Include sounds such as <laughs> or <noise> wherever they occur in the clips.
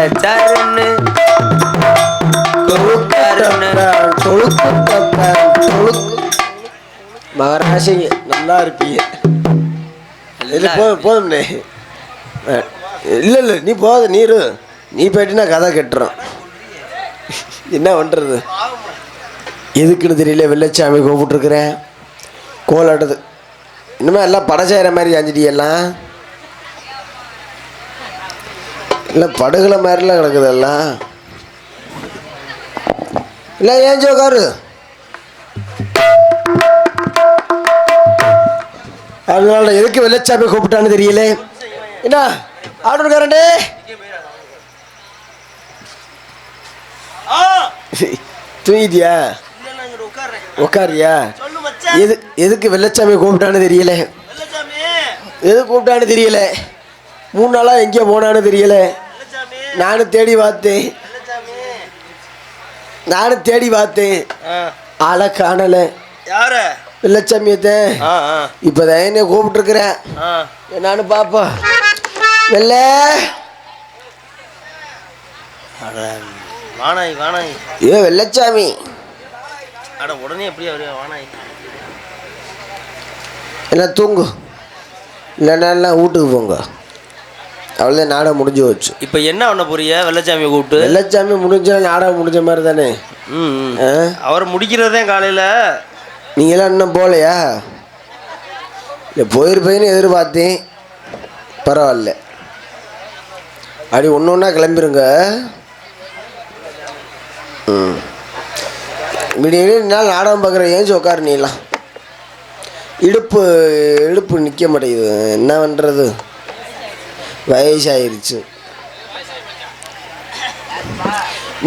கொழுக்காருன்னு மகராசி நல்லா இருப்பீங்க போதும் போதும்ண்ணே இல்லை இல்லை நீ போத நீரு நீ போயிட்டுனா கதை கட்டுறோம். என்ன பண்ணுறது எதுக்குன்னு தெரியல வெள்ளச்சாமி கூப்பிட்டுருக்குறேன். கோலாடுது இன்னுமே எல்லாம் படம் செய்கிற மாதிரி செஞ்சிட்டியெல்லாம் இல்லை படுகுல மாதிரிலாம் கிடக்குது எல்லாம்? இல்லை ஏன் ஜோக்காரு அதனால எதுக்கு வெள்ளச்சாமி கூப்பிட்டான்னு தெரியல. என்ன ஆர்டர்காரண்டே தூங்கிட்டியா? உட்காரியா எது எதுக்கு வெள்ளச்சாமி கூப்பிட்டான்னு தெரியல. எது கூப்பிட்டான்னு தெரியல. மூணு நாளாக எங்கே போனான்னு தெரியல. நானும் தேடி பார்த்தேன். நானும் தேடி பார்த்தேன். ஆளை காணலை. யார? வெள்ளச்சாமியத்தை இப்போதான் என்னை கூப்பிட்டுருக்குறேன். என்னான்னு பாப்பா. வெள்ள. வானாய் வானாய். ஏ வெள்ளச்சாமி. அட உடனே எப்படி அவரு வானாய்? எல்லாம் தூங்கு. இல்லைன்னா வீட்டுக்கு போங்க. அவ்வளோதான் நாடகம் முடிஞ்சு போச்சு. இப்போ என்ன பண்ண போறீங்க? வெள்ளச்சாமியை கூப்பிட்டு. வெள்ளச்சாமி முடிஞ்சா நாடகம் முடிஞ்ச மாதிரி தானே? ம் அவர் முடிக்கிறதே காலையில். நீங்களாம் இன்னும் போகலையா? இல்லை போயிருப்பேன்னு எதிர்பார்த்தேன். பரவாயில்ல. அப்படி ஒன்று ஒன்றா கிளம்பிருங்க. ம். விடிய நாள் நாடகம் பார்க்குற ஏஞ்சி உட்காரு நீலாம். இடுப்பு இடுப்பு நிற்க மாட்டேங்குது. என்ன பண்ணுறது வயசாயிருச்சு.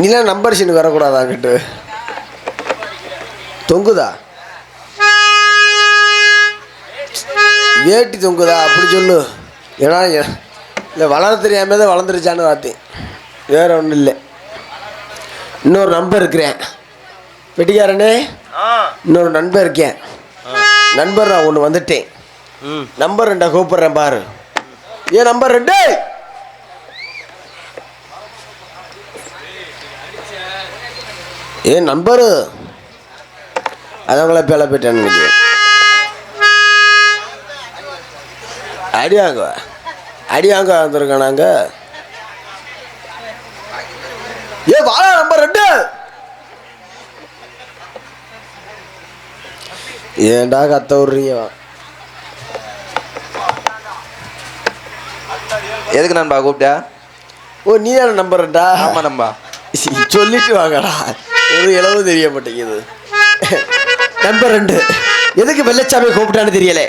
நீலாம் நம்பர் சீனுக்கு வரக்கூடாதாங்கிட்டு தொங்குதா? வேட்டி தொங்குதா? அப்படி சொல்லு. ஏன்னா இல்லை வளர தெரியாம தான் வளர்ந்துருச்சான்னு பார்த்தேன் வேற ஒன்றும் இல்லை. இன்னொரு நண்பர் இருக்கிறேன். வெட்டிக்காரனே? இன்னொரு நண்பர் இருக்கேன். நண்பர் நான் ஒன்று வந்துட்டேன். நம்பர் ரெண்டை கூப்பிட்றேன் பாரு. ஏன் நம்பர் ரெண்டு. ஏன் நம்பரு அதவங்கள பேல போயிட்டேன்னு அடியாங்க அடியாங்க வந்திருக்கோம் நாங்கள் ஏ வாழ நம்பர் ரெண்டு. ஏண்டா கத்த விட்றீங்க? எதுக்கு நண்பா கூப்பிட்டா? ஓ நீ தானே நம்பர்டா ஆமா நண்பா. <laughs> சொல்லிட்டு வாங்கடா. ஒரு இளவு தெரிய மாட்டேங்குது நம்பர் ரெண்டு எதுக்கு வெள்ளச்சாமி கூப்பிட்டான்னு தெரியல?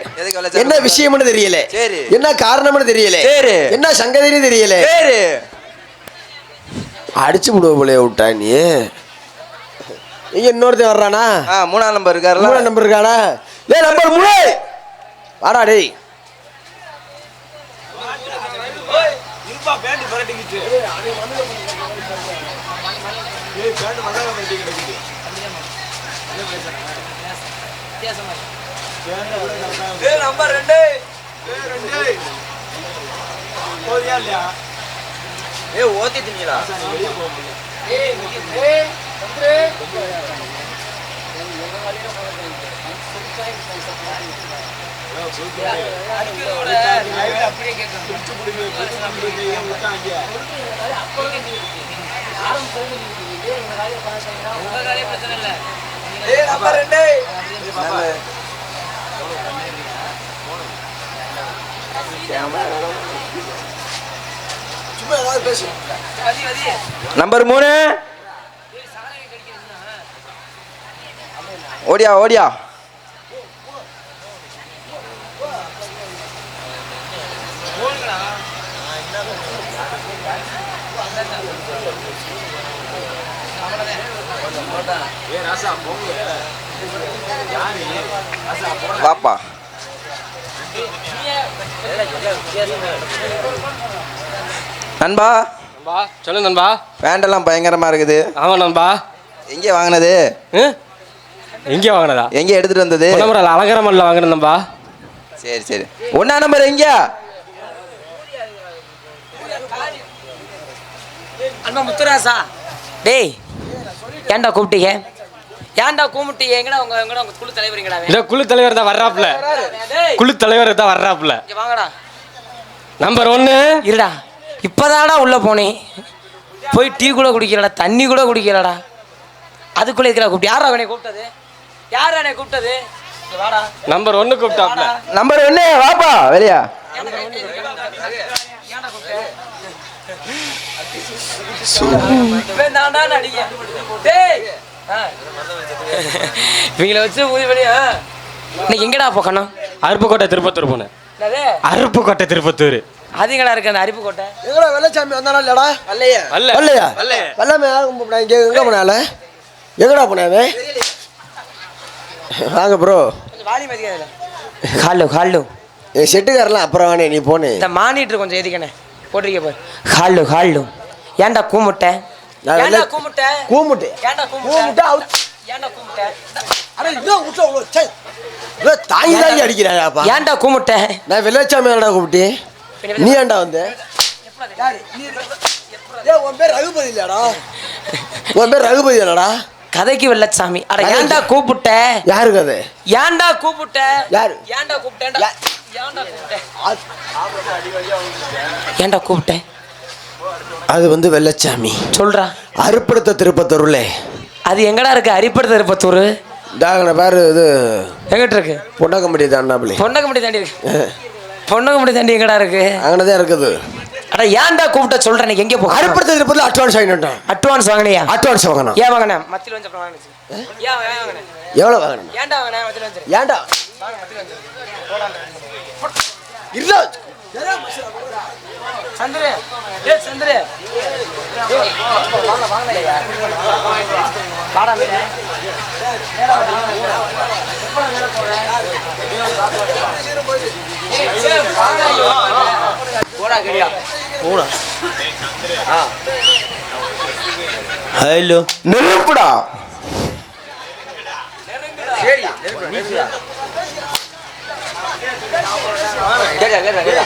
என்ன விஷயம்னு தெரியல. என்ன காரணம்னு தெரியல. என்ன சங்கதின்னு தெரியல? அடிச்சு விடுவ போலயே விட்டா நீ. இங்க இன்னொருத்தன் வர்றானா? மூணாம் நம்பர் இருக்காருல்ல. மூணாம் நம்பர் இருக்கானா? ஏ நம்பர் மூணு. வாடா டேய். நம்பர் ரெண்டு. ஏ ஓத்தி திங்களா நம்பர் ரெண்டு சும்மா ஏதாவது பேசு. நம்பர் மூணு. ஓடியா ஓடியா. வாப்பா. நண்பா. நண்பா சொல்லு நண்பா. பேண்டெல்லாம் பயங்கரமா இருக்குது. ஆமாம் நண்பா. எங்கே வாங்கினது? ம் எங்கே வாங்கினதா? எங்கே எடுத்துட்டு வந்தது? பொன்னமரில் அலங்காரமல்ல வாங்கினேன் நண்பா. சரி சரி. ஒன்னா நம்பர் எங்க தர்ம முத்துராசா. டேய் ஏன்டா கூப்பிட்டீங்க? ஏன்டா கூப்பிட்டீங்க எங்கடா உங்க எங்கடா உங்க குழு தலைவருங்கடா? இந்த குழு தலைவர் தான் வர்றாப்புல. டேய் குழு தலைவர் தான் வர்றாப்புல. இங்க வாங்கடா. நம்பர் ஒன்று இருடா. இப்போதாடா உள்ள போனேன். போய் டீ கூட குடிக்கலடா தண்ணி கூட குடிக்கலடா. அதுக்குள்ள இருக்கிறா கூப்பிட்டு. யாரா அவனை கூப்பிட்டது? யார் அவனை கூப்பிட்டது? இங்க வாடா. நம்பர் ஒன்று கூப்பிட்டாப்புல. நம்பர் ஒன்று வாப்பா வெளியா. இவன் தான்டா நடிகன். டேய். <laughs> இவங்கள வச்சு உதவி பண்ணி ஆ. இன்னைக்கு எங்கடா போக்கணும் அருப்புக்கோட்டை திருப்பத்தூர் போனேன். அருப்புக்கோட்டை திருப்பத்தூர். அதிகடா இருக்கு அந்த அரிப்புக்கோட்டை? எங்கடா வெள்ளச்சாமி வந்தானா இல்லடா? வரலையே அல்ல வரல வெள்ளாம யாரும் இங்கே எங்கே போனால எங்கடா போனாவே வாங்க ப்ரோ ஹாலோ ஹாலோ. என் செட்டுக்காரெல்லாம் அப்புறம் வானே நீ போனே. இந்த மானிட்டர் கொஞ்சம் எதுக்கண்ணே போட்டிருக்க பாரு ஹாலு ஹாலு. ஏன்டா கூமுட்டை? நான் ஏன்டா கூமுட்டை? கூமுட்டு. ஏன்டா கூமுட்டை? ஏன்டா கூமுட்டை? அட இன்னும் விட்டு அவ்வளோ சே இவ்வளோ தாங்கி தாங்கி அடிக்கிறாயாப்பா. ஏன்டா கூமுட்டை? நான் வெள்ளச்சாமி ஏன்டா கூப்பிட்டு. நீ ஏன்டா வந்த? உன் பேர் ரகுபதி இல்லையாடா? உன் பேர் ரகுபதி இல்லடா கதைக்கு வெள்ளச்சாமி. அட. ஏன்டா கூப்பிட்ட? யாருக்கு அது? ஏன்டா கூப்பிட்ட? யாரு? ஏன்டா கூப்பிட்டேன்டா யா- ஏன்டா கூப்பிட்ட? ஏன்டா கூப்பிட்ட? அது வந்து வெள்ளச்சாமி. சொல்றா. அறுப்படுத்த திருப்பத்தூர்ல. அது எங்கடா இருக்கு? அரிப்படுத்த இருப்பத்தூர் தாங்கன பேர் இது எங்கிட்ட இருக்கு? பொன்னக்கம்பட்டி தாண்டாப்ளி பொன்னகம்பட்டி தாண்டி இருக்கு. பொன்னகம்பட்டி தாண்டி எங்கடா இருக்கு? அங்கே தான் இருக்குது. அட ஏன்டா கூப்பிட்ட சொல்றேன் எனக்கு எங்கே போ அறுப்படுத்த திருப்பத்தில் அட்வான்ஸ் வாங்கிட்டோம் அட்வான்ஸ் வாங்கினியா? அட்வான்ஸ் வாங்கணும் ஏன் வாங்கினேன் மத்தியில் வந்து அப்புறம் வாங்கினேன். ஏன் வாங்கினேன் எவ்வளோ வாங்கணும் ஏன்டா வாங்கினேன் மத்தியில் வந்து. ஏன்டா? இல்லை. சந்திரு. ஏ சந்திரு. வாடா மீனே போடா கடியா ஹலோ. நெருப்புடா. கேடா கேடா கேடா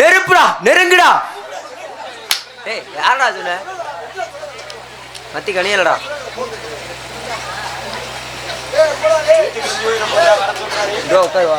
நெருப்புடா நெருங்குடா. ஏய் யாரடா சொன்ன? மத்தி கணியலடா உட்கார் வா.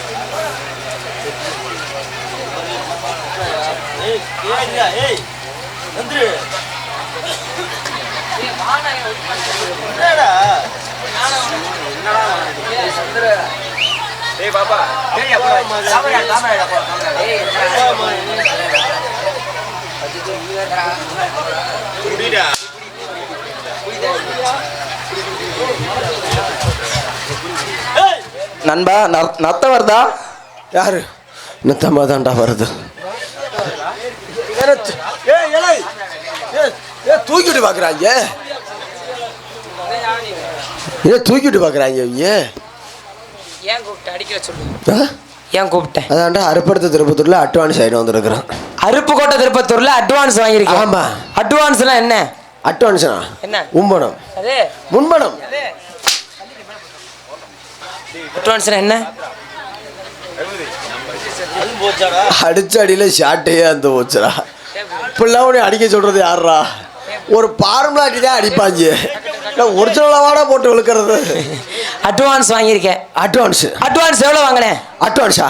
கெண்டா நண்பா நத்த வருதா யாரு? நித்தமாக தான்டா வருது ஏ தூக்கிட்டு பார்க்குறாங்க ஏ தூக்கிட்டு பார்க்குறாங்க அவங்க ஏன் கூப்பிட்ட? அடிக்கிற சொல்லு? ஏன் கூப்பிட்டேன் அதான்டா அறுப்படுத்த திருப்பத்தூர்ல அட்வான்ஸ் ஆகிட்டு வந்திருக்கிறேன் அருப்புக்கோட்டை திருப்பத்தூர்ல அட்வான்ஸ் வாங்கியிருக்கேன் ஆமா. அட்வான்ஸ்லாம் என்ன? அட்வான்ஸ்னா என்ன? உம்பணம் அது? முன்பணம். அட்வான்ஸ்னா என்ன? அடிச்ச அடியில ஷாட்டையே அந்த போச்சுடா. இப்படிலாம் உன்னை அடிக்க சொல்றது யாருடா ஒரு பார்முலாட்டி தான் அடிப்பாங்க. ஒரிஜினலாவாடா போட்டு விழுக்கிறது. அட்வான்ஸ் வாங்கியிருக்கேன். அட்வான்ஸ் அட்வான்ஸ் எவ்வளோ வாங்கினேன்? அட்வான்ஸா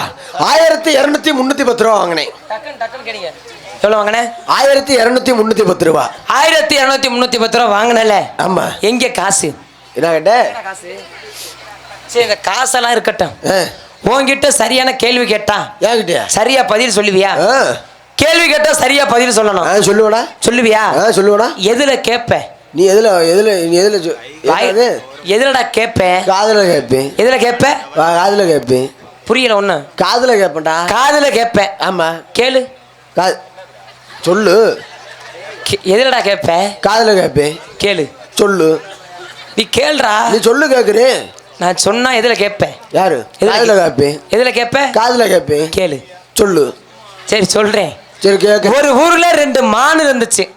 ஆயிரத்தி இரநூத்தி முந்நூற்றி பத்து ரூபா வாங்கினேன். எவ்வளோ வாங்கினேன்? ஆயிரத்தி இரநூத்தி முந்நூற்றி பத்து ரூபா. ஆயிரத்தி இரநூத்தி முந்நூற்றி பத்து ரூபா வாங்கினல ஆமா. எங்கே காசு? என்ன கேட்ட? காசு? சரி இந்த காசெல்லாம் இருக்கட்டும். ஆ, உன்கிட்ட சரியான கேள்வி கேட்டா ஏங்கிட்டியா சரியா பதில் சொல்லுவியா? கேள்வி கேட்டா சரியா பதில் சொல்லணும். சொல்லுவாடா. சொல்லுவியா? சொல்லுவாடா. எதுல கேப்ப? நீ எதுல எதுல நீ எதுல? எதுலடா கேப்பேன் காதுல கேட்பேன் எதுல கேப்ப? வா- காதுல கேட்பேன் புரியல ஒண்ணு. காதுல கேட்பேன்டா காதுல கேப்பேன் ஆமா. கேளு. சொல்லு. எதுலடா கேப்ப? காதுல கேட்பேன் கேளு. சொல்லு. நீ கேளுடா. நீ சொல்லு கேக்குறேன். நான் சொன்னா எதுல கேப்பேன்? யாரு? எதுல கேட்பேன் எதுல கேப்ப காதுல கேட்பேன் கேளு. சொல்லு. சரி சொல்றேன். சரி கேட்க ஒரு ஊர்ல ரெண்டு மான் இருந்துச்சு.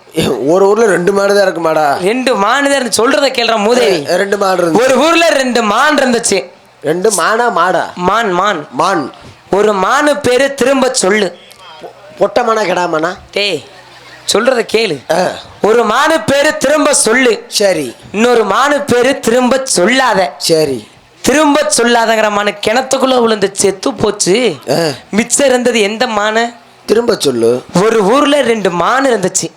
ஒரு ஊர்ல ரெண்டு மாடு தான் இருக்குமாடா? ரெண்டு மான் தான் இருந்து- சொல்றத கேள்ற மூதேவி. ரெண்டு மாடு இருந்து ஒரு ஊர்ல ரெண்டு மான் இருந்துச்சு. ரெண்டு மானா மாடா? மான் மான். மான். ஒரு மானு பேரு திரும்ப சொல்லு. பொட்டை மானா கெடாமானா டேய் சொல்றத கேளு. ஒரு மானு பேரு திரும்ப சொல்லு. சரி. இன்னொரு மானு பேரு திரும்ப சொல்லாத. சரி. திரும்ப சொல்லாதங்கிற மானு கிணத்துக்குள்ள விழுந்து செத்து போச்சு. மிச்சம் இருந்தது எந்த மானு? திரும்ப சொல்லு. ஒரு ஊர்ல ரெண்டு மான் இருந்துச்சு.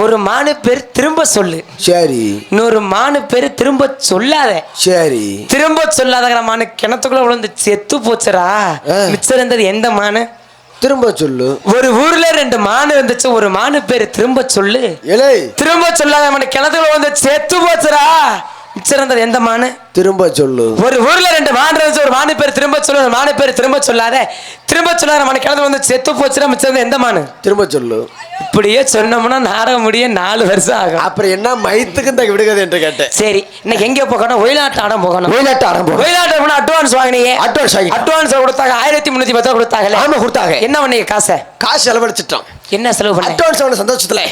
ஒரு மானு பேர் திரும்ப சொல்லு. சரி. இன்னொரு மானு பேரு திரும்ப சொல்லாத. சரி. திரும்ப சொல்லாதங்கிற மானு கிணத்துக்குள்ள விழுந்து செத்து போச்சுடா. மிச்சம் இருந்தது எந்த மானு? திரும்ப சொல்லு. ஒரு ஊர்ல ரெண்டு மானு இருந்துச்சு. ஒரு மானு பேரு திரும்ப சொல்லு. திரும்ப சொல்லாத மானு கிணத்துக்குள்ள வந்து செத்து போச்சுடா. இருந்தது எந்த மானு? திரும்ப சொல்லு. ஒரு ஊர்ல ரெண்டு மான் இருந்துச்சு ஒரு மானு பேர் திரும்ப சொல்லு ஒரு மானு பேர் திரும்ப சொல்லாத. திரும்ப சொல்லாத மானு கிணத்து வந்து செத்து போச்சுடா மிச்சம் எந்த மானு? திரும்ப சொல்லு. இப்படியே சொன்னோம்னா நாடகம் முடிய நாலு வருஷம் ஆகும். அப்புறம் என்ன மயத்துக்கு இந்த விடுகதை என்று கேட்டேன். சரி இன்னைக்கு எங்க போகணும்? ஒயிலாட்டு ஆடம் போகணும். ஒயிலாட்டு ஆடம் போகணும். ஒயிலாட்டு அட்வான்ஸ் வாங்கினீங்க Advance வாங்கி. அட்வான்ஸ் கொடுத்தாங்க. ஆயிரத்தி முன்னூத்தி பத்து கொடுத்தாங்க ஆமா, கொடுத்தாங்க. என்ன பண்ணீங்க காசை? காசு செலவழிச்சிட்டோம். என்ன செலவு பண்ண அட்வான்ஸ் சந்தோஷத்துல.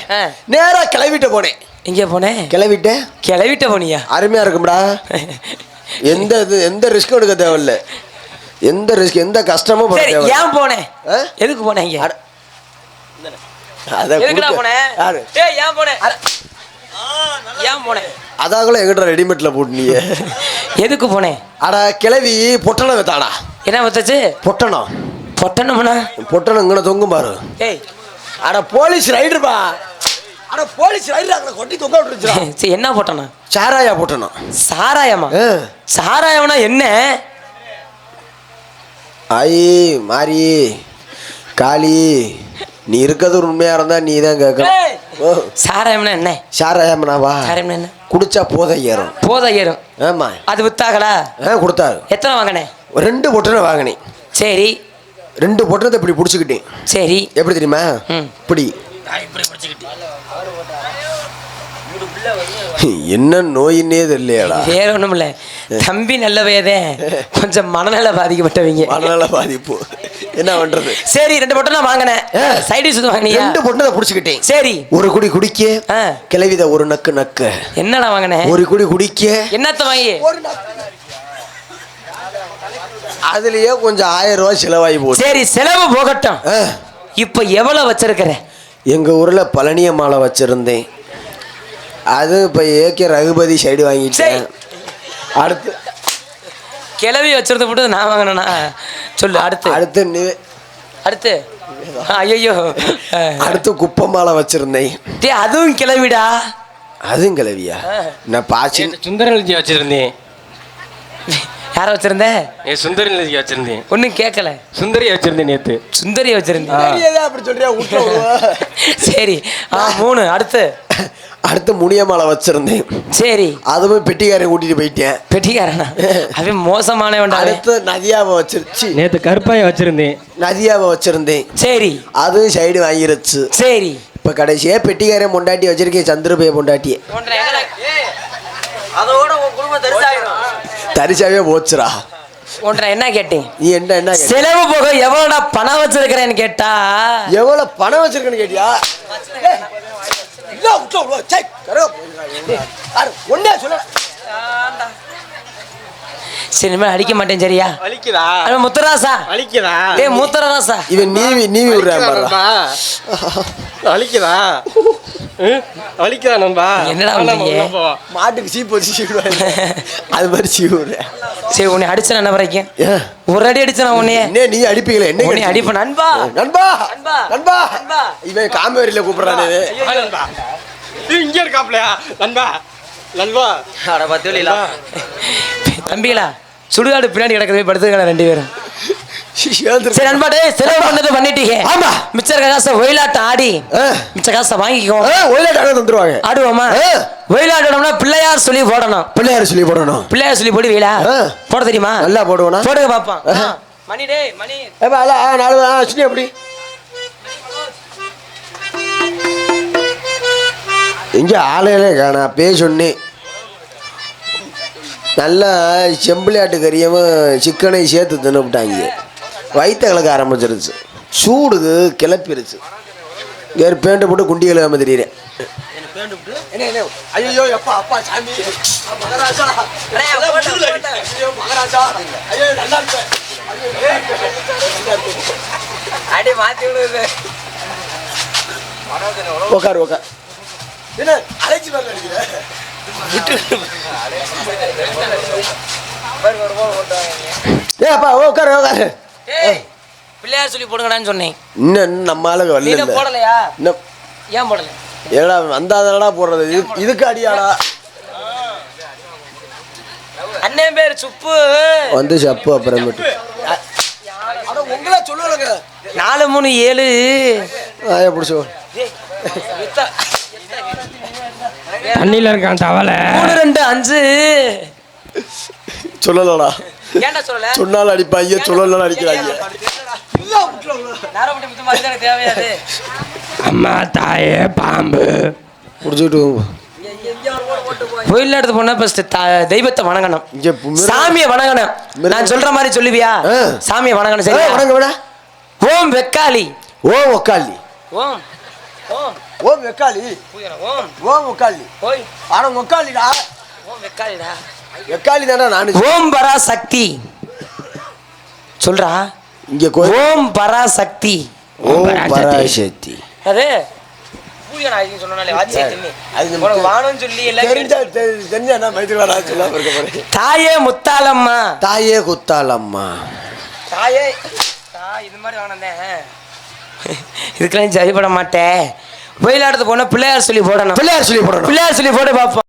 நேரா கிளவிட்டு போனேன். எங்க போனேன் கிளவிட்டு? கிளவிட்ட போனியா? அருமையா இருக்கும்டா. <laughs> எந்த இது எந்த ரிஸ்க் எடுக்க தேவையில்ல. எந்த ரிஸ்க் எந்த கஷ்டமும் பட சரி ஏன் போனேன்? எதுக்கு போனேன் இங்க? அட. அத எதுக்குடா கொடுக்க- போனேன் யாரு? ஏய் ஏன் போனேன் ஏன் போனேன் அதாங்கள எங்கிட்ட ரெடிமேட்ல போட்டுனீங்க <laughs> எதுக்கு போனேன் அட கிளவி பொட்டணம் வித்தாடா. என்ன வச்சுச்சு பொட்டணம். பொட்டணும்னா? பொட்டணம் இங்கே தொங்கும் பாரு. ஏய். அட போலீஸ் ரைடர்பா அட போலீஸ் அங்கே கொட்டி தொங்க விட்டுருச்சுடா. <laughs> சரி என்ன போட்டனா? சாராயா பொட்டணம் சாராயமா. சாராயம்னா என்ன? ஆயி மாறி காளி நீ இருக்கிறது உண்மையா இருந்தா நீ தான் கேட்கணும். சாராயம்னா என்ன? சாராயம்னாவா சாராயம்னா என்ன? குடிச்சா போதை ஏறும். போதை ஏறும். ஆமா. அது வித்தாங்களா ஆ கொடுத்தாரு. எத்தனை வாங்கினேன் ரெண்டு பொட்டனை வாங்கினேன். சரி. ரெண்டு பொட்டனத்தை இப்படி பிடிச்சிக்கிட்டேன். சரி. எப்படி தெரியுமா? இப்படி என்ன நோயின்னே தெரியலையாடா. வேற ஒண்ணும் இல்ல. தம்பி நல்லவையதே. கொஞ்சம் மனநல பாதிக்கப்பட்டவங்க. மனநல பாதிப்பு. என்ன பண்றது? சரி ரெண்டு பொட்டை நான் வாங்கினேன். சைடு சுத்தம் வாங்கினியா? ரெண்டு பொட்டனை பிடிச்சிக்கிட்டேன் சரி. ஒரு குடி குடிக்க. கிளவித ஒரு நக்கு நக்கு. என்னடா வாங்கினேன் ஒரு குடி குடிக்க என்னத்த வாங்கி? அதுலயே கொஞ்சம் ஆயிரம் ரூபாய் செலவாகி போச்சு. சரி செலவு போகட்டும். இப்ப எவ்வளவு வச்சிருக்கிற? எங்க ஊர்ல பழனிய மாலை வச்சிருந்தேன். அது இப்ப ஏகே ரகுபதி சைடு வாங்கிட்டேன். அடுத்து கிளவி வச்சிருந்த போட்டு நான் வாங்கினேனா? சொல்லு அடுத்து. அடுத்து நீ அடுத்து. ஐயோ அடுத்து குப்பை மாலை வச்சிருந்தேன். டேய் அதுவும் கிளவிடா. அதுவும் கிளவியா? நான் பாசி சுந்தர நிலஜி வச்சிருந்தேன். யார வச்சிருந்த? ஏ சுந்தரி நிலஜி வச்சிருந்தேன். ஒன்றும் கேட்கல சுந்தரியை வச்சிருந்தேன் நேத்து. சுந்தரிய வச்சிருந்தேன் அப்படி சொல்றியா. <laughs> சரி ஆ மூணு அடுத்து. அடுத்து முனிய மாலை வச்சிருந்தேன். சரி. அதுவும் பெட்டிக்காரன் கூட்டிட்டு போயிட்டேன். பெட்டிக்காரனா? அவன் மோசமானவன்டா அவன். அடுத்து நதியாவை வச்சிருச்சு. நேத்து கருப்பாயை வச்சிருந்தேன். நதியாவை வச்சிருந்தேன். சரி. அதுவும் சைடு வாங்கிருச்சு. சரி. இப்ப கடைசியா பெட்டிக்காரன் பொண்டாட்டி வச்சிருக்கேன் சந்திரபைய பொண்டாட்டிய. அதோட உன் குடும்பம் தரிசாயிரும் தரிசாவே போச்சுடா. ஒன்றரை என்ன கேட்டேன் நீ என்ன என்ன கேட்ட? செலவு போக எவ்வளோடா பணம் வச்சிருக்கிறேன்னு கேட்டா? எவ்வளவு பணம் வச்சிருக்கேன்னு கேட்டியா? ஏய், இல்ல, விட்டு விடு, சை, கருவா போயிடுறா. யாரு, ஒண்ணே சொல்லல. சரி இனிமேல் அடிக்க மாட்டேன் சரியா? வலிக்குதா அவன் முத்தராசா. வலிக்குதா டேய் முத்தராசா. இவன் நீவி நீவி விடுறான் பாருடா. வலிக்குதா நண்பா? என்னடா போவோம். மாட்டுக்கு சீப்பு வச்சு சீவிடுவாங்க <laughs> அது மாதிரி சீவி விடுறேன் சரி உன்னை அடிச்சேன் என்ன வரைக்கும்? ஏன்? ஒரு அடி அடிச்சேன் உன்னைய? என்ன நீ அடிப்பீங்களே? என்ன உன்னை? அடிப்பேன் நண்பா. நண்பா! நண்பா. நண்பா. இவன் காமேரியில கூப்பிடுறானே. நண்பா. இங்க இருக்காப்லையா? நண்பா. நண்பா. தம்பிகளா சுடுகாடு பின்னாடி கிடக்குது போய் படுத்துக்கலாம் ரெண்டு பேரும். சரி டேய் செலவு பண்ணது பண்ணிட்டீங்க. ஆமா. மிச்ச காசை ஒயிலாட்டம் ஆடி. மிச்ச காசை வாங்கிக்கோ. ஒயிலாட்டாக தந்துருவாங்க. ஆடுவோமா. ஒயிலாட்டம்னா பிள்ளையார் சொல்லி போடணும். பிள்ளையார் சொல்லி போடணும். பிள்ளையார் சொல்லி போடுவீங்களா. போட தெரியுமா? நல்லா போடுவோனா போடுங்க பாப்பான் மணி டேய் மணி. நாலு ஆ சுனி எப்படி எங்க ஆளையிலே காணா பே சொன்னேன் நல்லா செம்பிளாட்டு கறியவும் சிக்கனையும் சேர்த்து தின்னுவிட்டாங்க வயிற்ற கலக்க ஆரம்பிச்சிருச்சு. சூடுக்கு கிளப்பிருச்சு. வேறு பேண்ட்டு போட்டு குண்டி கழுகாம தெரியுறேன் ஐயோ எப்பா அப்பா சாமி. மகராஜா. மகராஜா. ஐயோ நல்லா அடி மாத்தி விடுது உட்காரு உட்கார் என்ன அழைச்சி வரல அடிக்கிற? ஏ அப்பா உட்காரு உட்காரு டேய் பிள்ளையார் சொல்லி போடுங்கடான்னு சொன்னேன். இன்னும் நம்ம ஆளுங்க நீ வரல தான் போடலையா? இன்னும் ஏன் போடல? ஏடா வந்தாதடா போடுறது? இது இதுக்கு அடியாடா. அண்ணன் பேர் சுப்பு. வந்து சப்பு அப்புறமேட்டு. உங்களா சொல்லுவாங்க நாலு மூணு ஏழு. பிடிச்சோ தண்ணியில் இருக்கான் தவளை. மூணு ரெண்டு அஞ்சு. சொல்லலடா. ஏன்டா சொல்லல? சொன்னாலும் அடிப்பாங்க சொல்லலாம் அடிக்கிறாங்க. தேவையாது அம்மா தாயே பாம்பு. முடிச்சுட்டு கோயில் எடுத்து போனா ஃபர்ஸ்ட் தெய்வத்தை வணங்கணும். சாமியை வணங்கணும். நான் சொல்ற மாதிரி சொல்லுவியா. சாமியை வணங்கணும் சரி வணங்க வேணா. ஓம் வெக்காளி. ஓ ஒக்காளி ஓம். ஓம். ஓ வெக்காளி. ஓம். ஓ ஒக்காளி ஓய் ஆனா ஒக்காளிடா ஓம் வெக்காளிடா. வெக்காளி தானே நானு ஓம் பராசக்தி சொல்றா? இங்க ஓம் பராசக்தி ஓம் பராசக்தி அது தாயே முத்தாளம்மா. தாயே குத்தாலம்மா தாயே தாய் இது மாதிரி வாங்கினேன். இதுக்கெல்லாம் சரிப்பட மாட்டேன் வெயிலாடுறது போனா பிள்ளையார் சொல்லி போடணும். பிள்ளையார் சொல்லி போடணும். பிள்ளையார் சொல்லி போட்டு பார்ப்போம்